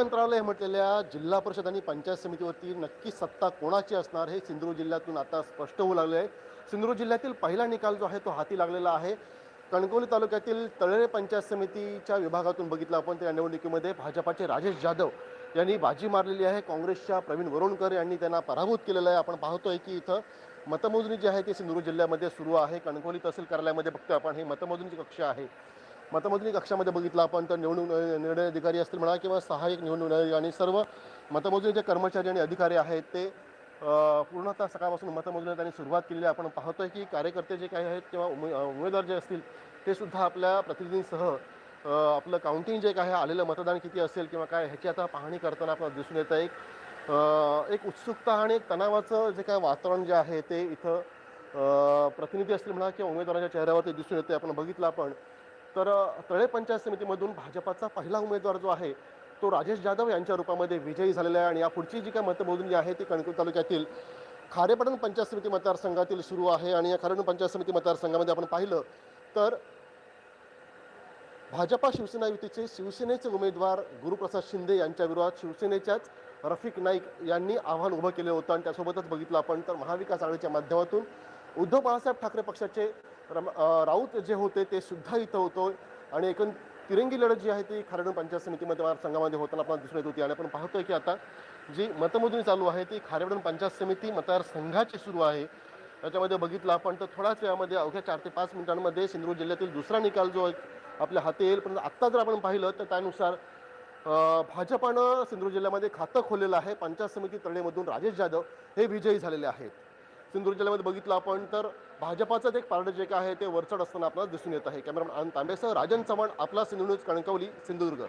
मंत्रालय म्हटलेल्या जिल्हा परिषद आणि पंचायत समितीवरती नक्की सत्ता कोणाची असणार हे सिंधुदुर्ग जिल्ह्यातून आता स्पष्ट होऊ लागले आहे. सिंधुदुर्ग जिल्ह्यातील पहिला निकाल जो आहे तो हाती लागलेला आहे. कणकवली तालुक्यातील तळेरे पंचायत समितीच्या विभागातून बघितलं आपण त्या निवडणुकीमध्ये भाजपाचे राजेश जाधव यांनी बाजी मारलेली आहे. काँग्रेसच्या प्रवीण वरुणकर यांनी त्यांना पराभूत केलेलं आहे. आपण पाहतोय की इथं मतमोजणी जी आहे ती सिंधुदुर्ग जिल्ह्यामध्ये सुरू आहे. कणकवली तहसील कार्यालयामध्ये बघतोय आपण. हे मतमोजणीची कक्ष आहे. मतमोजणी कक्षामध्ये बघितलं आपण तर निवडणूक निर्णय अधिकारी असतील म्हणा किंवा सहाय्यक निवडणूक अधिकारी आणि सर्व मतमोजणीचे कर्मचारी आणि अधिकारी आहेत ते पूर्णतः सकाळपासून मतमोजणी त्यांनी सुरुवात केलेली आहे. आपण पाहतोय की कार्यकर्ते जे काही आहेत किंवा उमे उमेदवार जे असतील ते सुद्धा आपल्या प्रतिनिधींसह आपलं काउंटिंग जे काय आलेलं मतदान किती असेल किंवा काय ह्याची आता पाहणी करताना आपल्याला दिसून येतं एक एक उत्सुकता आणि एक तणावाचं जे काय वातावरण जे आहे ते इथं प्रतिनिधी असतील म्हणा किंवा उमेदवाराच्या चेहऱ्यावरती दिसून येते आपण बघितलं आपण तर तळे पंचायत समितीमधून भाजपाचा पहिला उमेदवार जो आहे तो राजेश जाधव यांच्या रूपामध्ये विजयी झालेला आहे आणि या पुढची जी काय मतमोजणी आहे ती कणकवली तालुक्यातील खारेपटण पंचायत समिती मतदारसंघातील सुरू आहे आणि या खारेपटण पंचायत समिती मतदारसंघामध्ये आपण पाहिलं तर भाजपा शिवसेना युतीचे शिवसेनेचे उमेदवार गुरुप्रसाद शिंदे यांच्या विरोधात शिवसेनेच्याच रफिक नाईक यांनी आव्हान उभं केलं होतं आणि त्यासोबतच बघितलं आपण तर महाविकास आघाडीच्या माध्यमातून उद्धव बाळासाहेब ठाकरे पक्षाचे रम राऊत जे होते ते सुद्धा इथं होतो आणि एकूण तिरंगी लढत जी आहे ती खारडण पंचायत समिती मतदारसंघामध्ये होताना आपल्याला दिसून येत होती. आणि आपण पाहतोय की आता जी मतमोजणी चालू आहे ती खारेवडण पंचायत समिती मतदारसंघाची सुरू आहे. त्याच्यामध्ये बघितलं आपण तर थोड्याच वेळामध्ये अवघ्या चार ते पाच मिनिटांमध्ये सिंधुदुर्ग जिल्ह्यातील दुसरा निकाल जो आहे आपल्या हाती येईल. पण आत्ता जर आपण पाहिलं तर त्यानुसार भाजपानं सिंधुदुर्ग जिल्ह्यामध्ये खातं खोललेलं आहे. पंचायत समिती तळेमधून राजेश जाधव हे विजयी झालेले आहेत. सिंधुदुर्ग जिल्ह्यामध्ये बघितलं आपण तर भाजपाचं एक पारडं जे काय आहे ते वरचढ असताना आपल्याला दिसून येत आहे. कॅमेरामॅन आनंद तांबेसह राजन चव्हाण आपला सिंधू न्यूज कणकवली सिंधुदुर्ग.